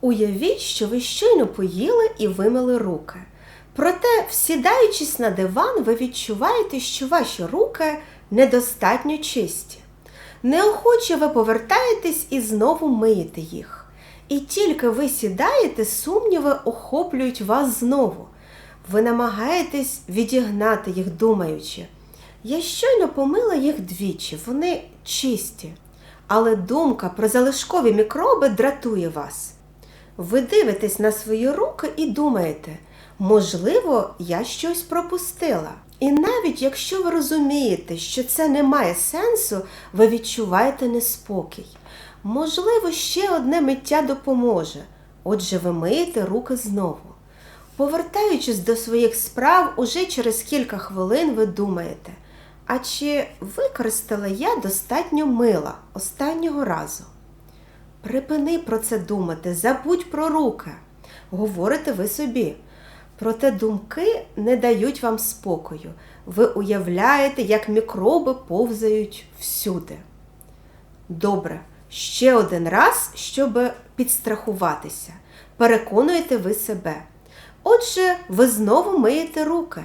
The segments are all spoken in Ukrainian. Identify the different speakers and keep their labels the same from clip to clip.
Speaker 1: Уявіть, що ви щойно поїли і вимили руки. Проте, всідаючись на диван, ви відчуваєте, що ваші руки недостатньо чисті. Неохоче ви повертаєтесь і знову миєте їх. І тільки ви сідаєте, сумніви охоплюють вас знову. Ви намагаєтесь відігнати їх, думаючи. Я щойно помила їх двічі, вони чисті. Але думка про залишкові мікроби дратує вас. Ви дивитесь на свої руки і думаєте, можливо, я щось пропустила. І навіть якщо ви розумієте, що це не має сенсу, ви відчуваєте неспокій. Можливо, ще одне миття допоможе. Отже, ви миєте руки знову. Повертаючись до своїх справ, уже через кілька хвилин ви думаєте, а чи використала я достатньо мила останнього разу? Припини про це думати, забудь про руки. Говорите ви собі. Проте думки не дають вам спокою. Ви уявляєте, як мікроби повзають всюди. Добре, ще один раз, щоб підстрахуватися. Переконуєте ви себе. Отже, ви знову миєте руки.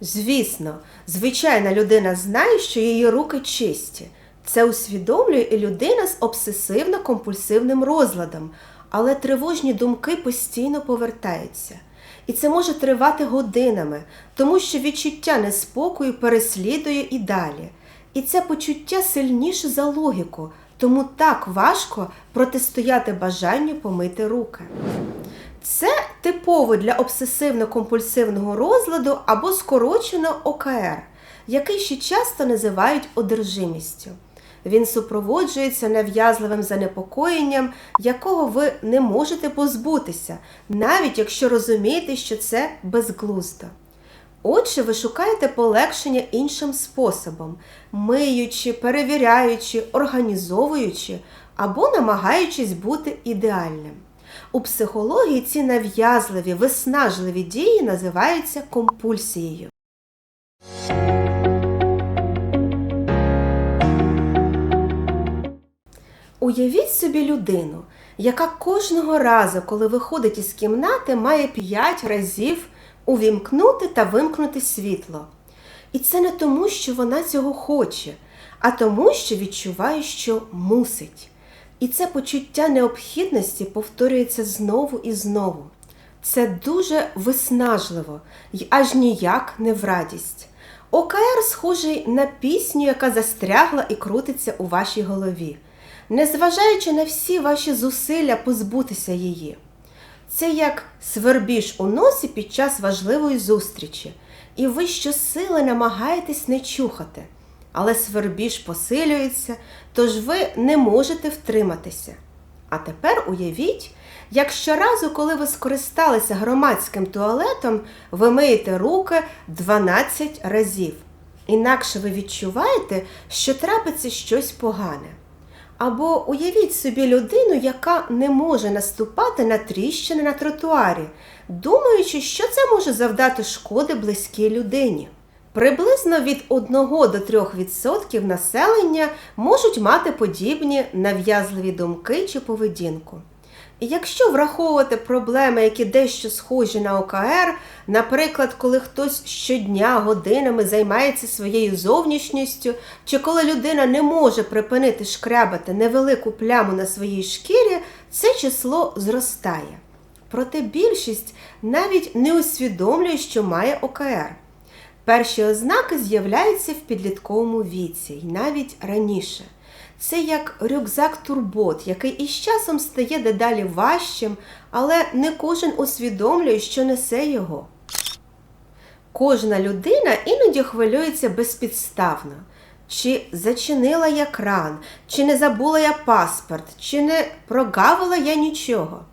Speaker 1: Звісно, звичайна людина знає, що її руки чисті. Це усвідомлює і людина з обсесивно-компульсивним розладом, але тривожні думки постійно повертаються. І це може тривати годинами, тому що відчуття неспокою переслідує і далі. І це почуття сильніше за логіку, тому так важко протистояти бажанню помити руки. Це типово для обсесивно-компульсивного розладу або скорочено ОКР, який ще часто називають одержимістю. Він супроводжується нав'язливим занепокоєнням, якого ви не можете позбутися, навіть якщо розумієте, що це безглуздо. Отже, ви шукаєте полегшення іншим способом, миючи, перевіряючи, організовуючи або намагаючись бути ідеальним. У психології ці нав'язливі, виснажливі дії називаються компульсією. Уявіть собі людину, яка кожного разу, коли виходить із кімнати, має 5 разів увімкнути та вимкнути світло. І це не тому, що вона цього хоче, а тому, що відчуває, що мусить. І це почуття необхідності повторюється знову і знову. Це дуже виснажливо й аж ніяк не в радість. ОКР схожий на пісню, яка застрягла і крутиться у вашій голові, незважаючи на всі ваші зусилля позбутися її. Це як свербіж у носі під час важливої зустрічі, і ви щосили намагаєтесь не чухати але свербіж посилюється, тож ви не можете втриматися. А тепер уявіть, як щоразу, коли ви скористалися громадським туалетом, ви миєте руки 12 разів. Інакше ви відчуваєте, що трапиться щось погане. Або уявіть собі людину, яка не може наступати на тріщини на тротуарі, думаючи, що це може завдати шкоди близькій людині. Приблизно від 1 до 3% населення можуть мати подібні нав'язливі думки чи поведінку. Якщо враховувати проблеми, які дещо схожі на ОКР, наприклад, коли хтось щодня годинами займається своєю зовнішністю, чи коли людина не може припинити шкрябати невелику пляму на своїй шкірі, це число зростає. Проте більшість навіть не усвідомлює, що має ОКР. Перші ознаки з'являються в підлітковому віці і навіть раніше. Це як рюкзак турбот, який із часом стає дедалі важчим, але не кожен усвідомлює, що несе його. Кожна людина іноді хвилюється безпідставно. Чи зачинила я кран, чи не забула я паспорт, чи не прогавила я нічого.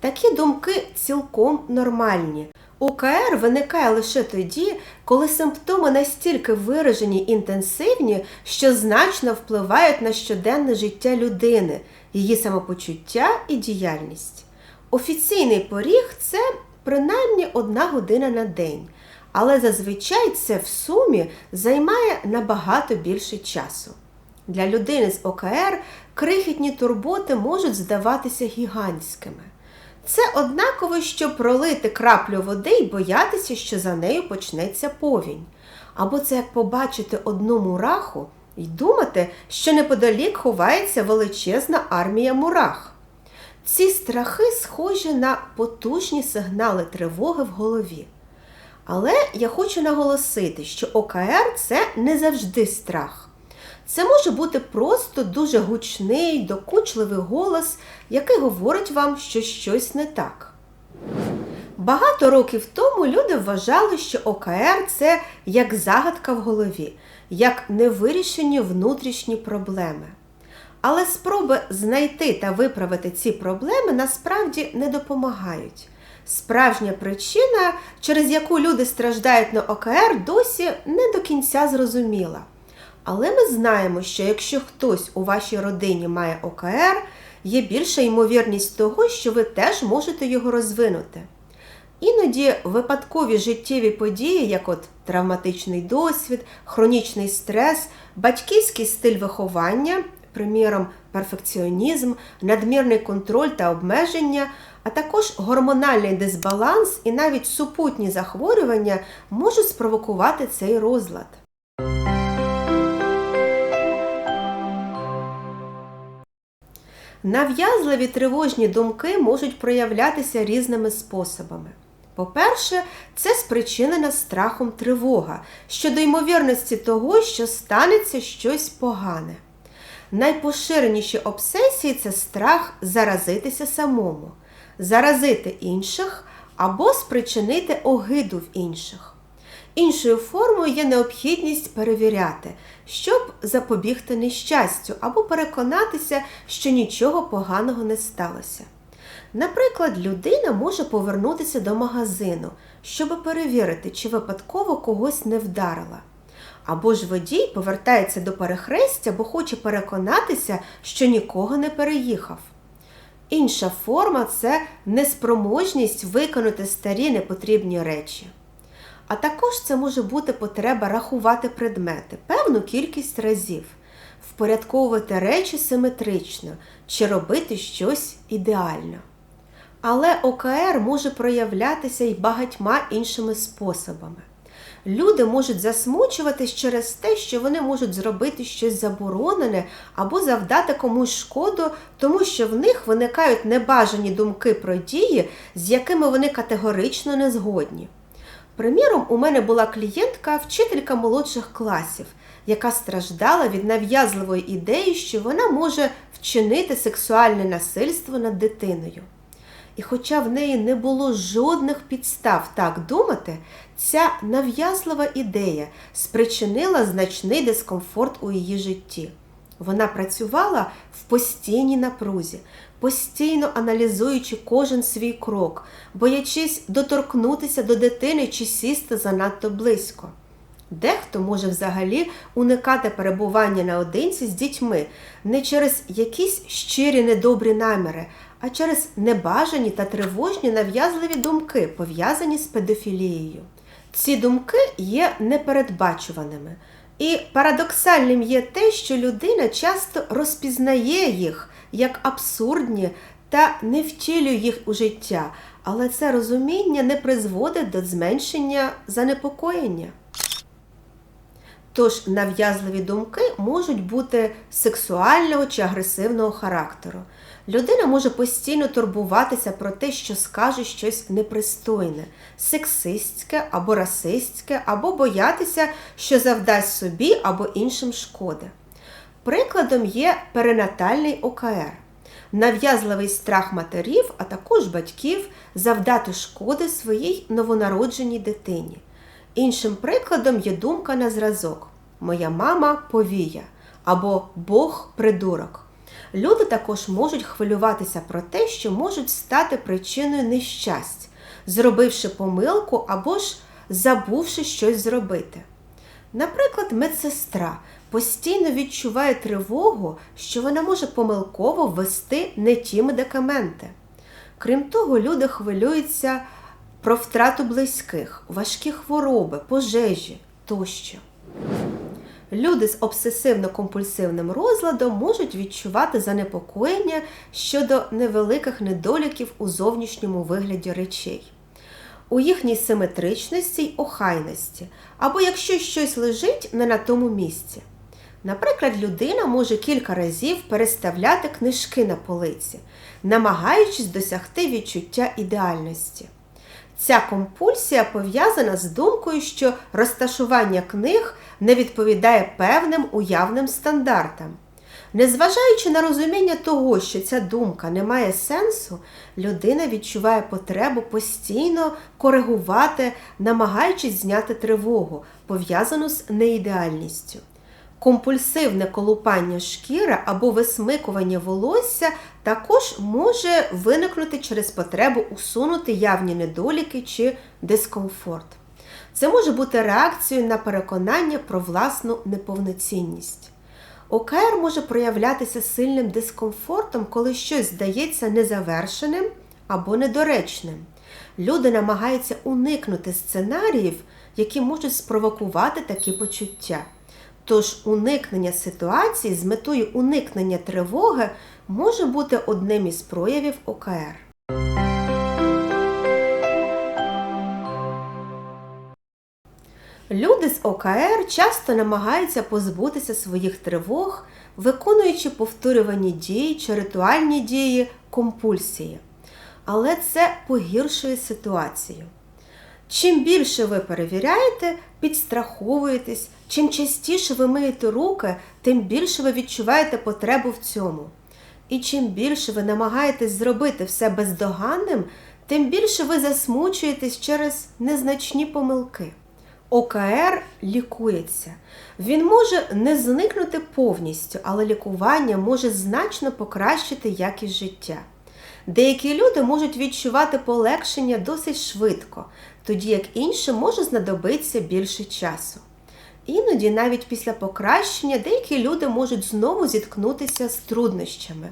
Speaker 1: Такі думки цілком нормальні, УКР виникає лише тоді, коли симптоми настільки виражені і інтенсивні, що значно впливають на щоденне життя людини, її самопочуття і діяльність. Офіційний поріг це принаймні одна година на день, але зазвичай це в сумі займає набагато більше часу. Для людини з ОКР крихітні турботи можуть здаватися гігантськими. Це однаково, що пролити краплю води і боятися, що за нею почнеться повінь. Або це як побачити одну мураху і думати, що неподалік ховається величезна армія мурах. Ці страхи схожі на потужні сигнали тривоги в голові. Але я хочу наголосити, що ОКР це не завжди страх. Це може бути просто дуже гучний, докучливий голос, який говорить вам, що щось не так. Багато років тому люди вважали, що ОКР це як загадка в голові, як невирішені внутрішні проблеми. Але спроби знайти та виправити ці проблеми насправді не допомагають. Справжня причина, через яку люди страждають на ОКР, досі не до кінця зрозуміла. Але ми знаємо, що якщо хтось у вашій родині має ОКР, є більша ймовірність того, що ви теж можете його розвинути. Іноді випадкові життєві події, як от травматичний досвід, хронічний стрес, батьківський стиль виховання, приміром, перфекціонізм, надмірний контроль та обмеження, а також гормональний дисбаланс і навіть супутні захворювання можуть спровокувати цей розлад. Нав'язливі тривожні думки можуть проявлятися різними способами. По-перше, це спричинена страхом тривога щодо ймовірності того, що станеться щось погане. Найпоширеніші обсесії це страх заразитися самому, заразити інших або спричинити огиду в інших. Іншою формою є необхідність перевіряти, щоб запобігти нещастю або переконатися, що нічого поганого не сталося. Наприклад, людина може повернутися до магазину, щоб перевірити, чи випадково когось не вдарила. Або ж водій повертається до перехрестя, бо хоче переконатися, що нікого не переїхав. Інша форма це неспроможність виконати старі непотрібні речі. А також це може бути потреба рахувати предмети певну кількість разів, впорядковувати речі симетрично чи робити щось ідеально. Але ОКР може проявлятися й багатьма іншими способами. Люди можуть засмучуватись через те, що вони можуть зробити щось заборонене або завдати комусь шкоду, тому що в них виникають небажані думки про дії, з якими вони категорично не згодні. Приміром, у мене була клієнтка, вчителька молодших класів, яка страждала від нав'язливої ідеї, що вона може вчинити сексуальне насильство над дитиною. І хоча в неї не було жодних підстав так думати, ця нав'язлива ідея спричинила значний дискомфорт у її житті. Вона працювала в постійній напрузі, постійно аналізуючи кожен свій крок, боячись доторкнутися до дитини чи сісти занадто близько. Дехто може взагалі уникати перебування наодинці з дітьми не через якісь щирі недобрі наміри, а через небажані та тривожні нав'язливі думки, пов'язані з педофілією. Ці думки є непередбачуваними. І парадоксальним є те, що людина часто розпізнає їх як абсурдні та не втілює їх у життя, але це розуміння не призводить до зменшення занепокоєння. Тож нав'язливі думки можуть бути сексуального чи агресивного характеру. Людина може постійно турбуватися про те, що скаже щось непристойне, сексистське або расистське, або боятися, що завдасть собі або іншим шкоди. Прикладом є перинатальний ОКР, нав'язливий страх матерів, а також батьків завдати шкоди своїй новонародженій дитині. Іншим прикладом є думка на зразок Моя мама повія або Бог придурок. Люди також можуть хвилюватися про те, що можуть стати причиною нещасть, зробивши помилку або ж забувши щось зробити. Наприклад, медсестра постійно відчуває тривогу, що вона може помилково ввести не ті медикаменти. Крім того, люди хвилюються про втрату близьких, важкі хвороби, пожежі тощо. Люди з обсесивно-компульсивним розладом можуть відчувати занепокоєння щодо невеликих недоліків у зовнішньому вигляді речей, у їхній симетричності й охайності, або якщо щось лежить не на тому місці. Наприклад, людина може кілька разів переставляти книжки на полиці, намагаючись досягти відчуття ідеальності. Ця компульсія пов'язана з думкою, що розташування книг не відповідає певним уявним стандартам. Незважаючи на розуміння того, що ця думка не має сенсу, людина відчуває потребу постійно коригувати, намагаючись зняти тривогу, пов'язану з неідеальністю. Компульсивне колупання шкіри або висмикування волосся також може виникнути через потребу усунути явні недоліки чи дискомфорт. Це може бути реакцією на переконання про власну неповноцінність. ОКР може проявлятися сильним дискомфортом, коли щось здається незавершеним або недоречним. Люди намагаються уникнути сценаріїв, які можуть спровокувати такі почуття. Тож уникнення ситуації з метою уникнення тривоги може бути одним із проявів ОКР. Люди з ОКР часто намагаються позбутися своїх тривог, виконуючи повторювані дії чи ритуальні дії компульсії. Але це погіршує ситуацію. Чим більше ви перевіряєте, підстраховуєтесь, чим частіше ви миєте руки, тим більше ви відчуваєте потребу в цьому. І чим більше ви намагаєтесь зробити все бездоганним, тим більше ви засмучуєтесь через незначні помилки. ОКР лікується. Він може не зникнути повністю, але лікування може значно покращити якість життя. Деякі люди можуть відчувати полегшення досить швидко, тоді як іншим може знадобитися більше часу. Іноді, навіть після покращення, деякі люди можуть знову зіткнутися з труднощами.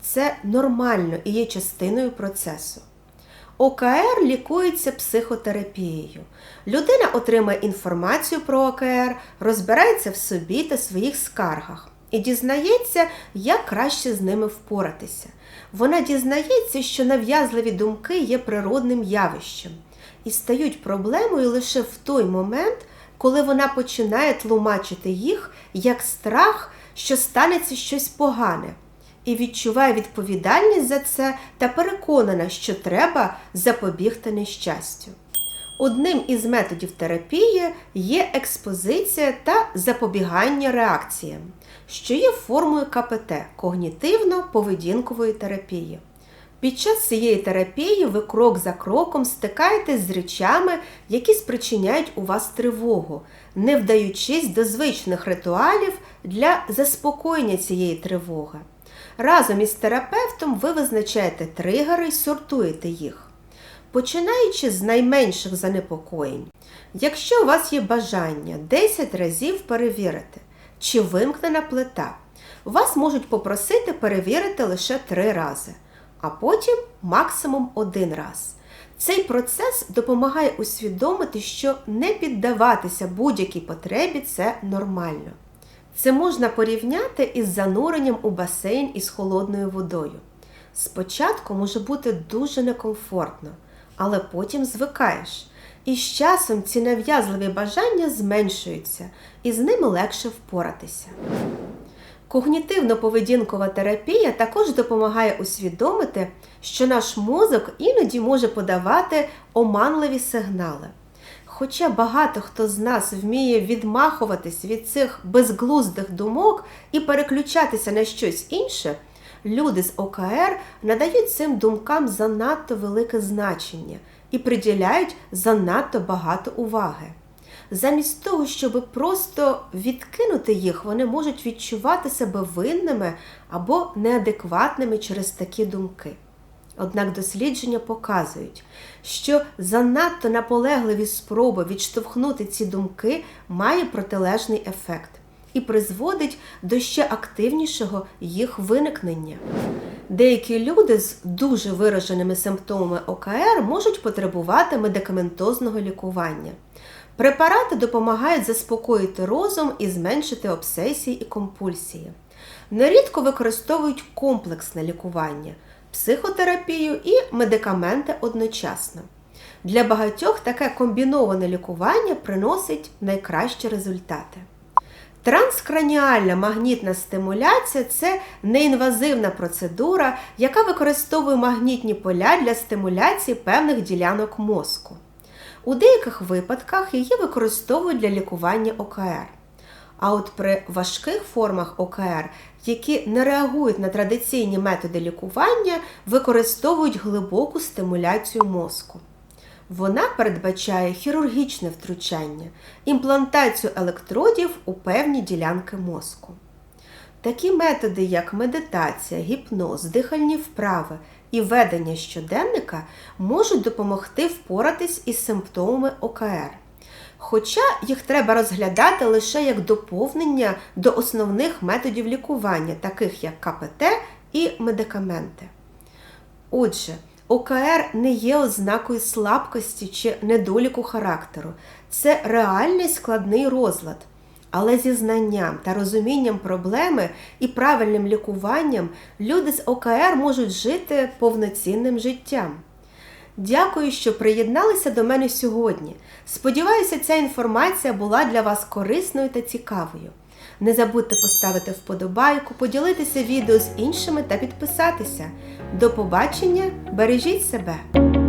Speaker 1: Це нормально і є частиною процесу. ОКР лікується психотерапією. Людина отримає інформацію про ОКР, розбирається в собі та своїх скаргах і дізнається, як краще з ними впоратися. Вона дізнається, що нав'язливі думки є природним явищем і стають проблемою лише в той момент, коли вона починає тлумачити їх як страх, що станеться щось погане, і відчуває відповідальність за це та переконана, що треба запобігти нещастю. Одним із методів терапії є експозиція та запобігання реакціям, що є формою КПТ когнітивно-поведінкової терапії. Під час цієї терапії ви крок за кроком стикаєтесь з речами, які спричиняють у вас тривогу, не вдаючись до звичних ритуалів для заспокоєння цієї тривоги. Разом із терапевтом ви визначаєте тригери і сортуєте їх. Починаючи з найменших занепокоєнь, якщо у вас є бажання 10 разів перевірити, чи вимкнена плита, вас можуть попросити перевірити лише 3 рази, а потім максимум один раз. Цей процес допомагає усвідомити, що не піддаватися будь-якій потребі це нормально. Це можна порівняти із зануренням у басейн із холодною водою. Спочатку може бути дуже некомфортно, але потім звикаєш. І з часом ці нав'язливі бажання зменшуються, і з ними легше впоратися. Когнітивно-поведінкова терапія також допомагає усвідомити, що наш мозок іноді може подавати оманливі сигнали. Хоча багато хто з нас вміє відмахуватись від цих безглуздих думок і переключатися на щось інше, люди з ОКР надають цим думкам занадто велике значення і приділяють занадто багато уваги. Замість того, щоб просто відкинути їх, вони можуть відчувати себе винними або неадекватними через такі думки. Однак дослідження показують, що занадто наполегливі спроби відштовхнути ці думки має протилежний ефект і призводить до ще активнішого їх виникнення. Деякі люди з дуже вираженими симптомами ОКР можуть потребувати медикаментозного лікування. Препарати допомагають заспокоїти розум і зменшити обсесії і компульсії. Нерідко використовують комплексне лікування, психотерапію і медикаменти одночасно. Для багатьох таке комбіноване лікування приносить найкращі результати. Транскраніальна магнітна стимуляція це неінвазивна процедура, яка використовує магнітні поля для стимуляції певних ділянок мозку. У деяких випадках її використовують для лікування ОКР. А от при важких формах ОКР, які не реагують на традиційні методи лікування, використовують глибоку стимуляцію мозку. Вона передбачає хірургічне втручання, імплантацію електродів у певні ділянки мозку. Такі методи, як медитація, гіпноз, дихальні вправи і ведення щоденника, можуть допомогти впоратись із симптомами ОКР. Хоча їх треба розглядати лише як доповнення до основних методів лікування, таких як КПТ і медикаменти. Отже, ОКР не є ознакою слабкості чи недоліку характеру. Це реальний складний розлад. Але зі знанням та розумінням проблеми і правильним лікуванням люди з ОКР можуть жити повноцінним життям. Дякую, що приєдналися до мене сьогодні. Сподіваюся, ця інформація була для вас корисною та цікавою. Не забудьте поставити вподобайку, поділитися відео з іншими та підписатися. До побачення! Бережіть себе!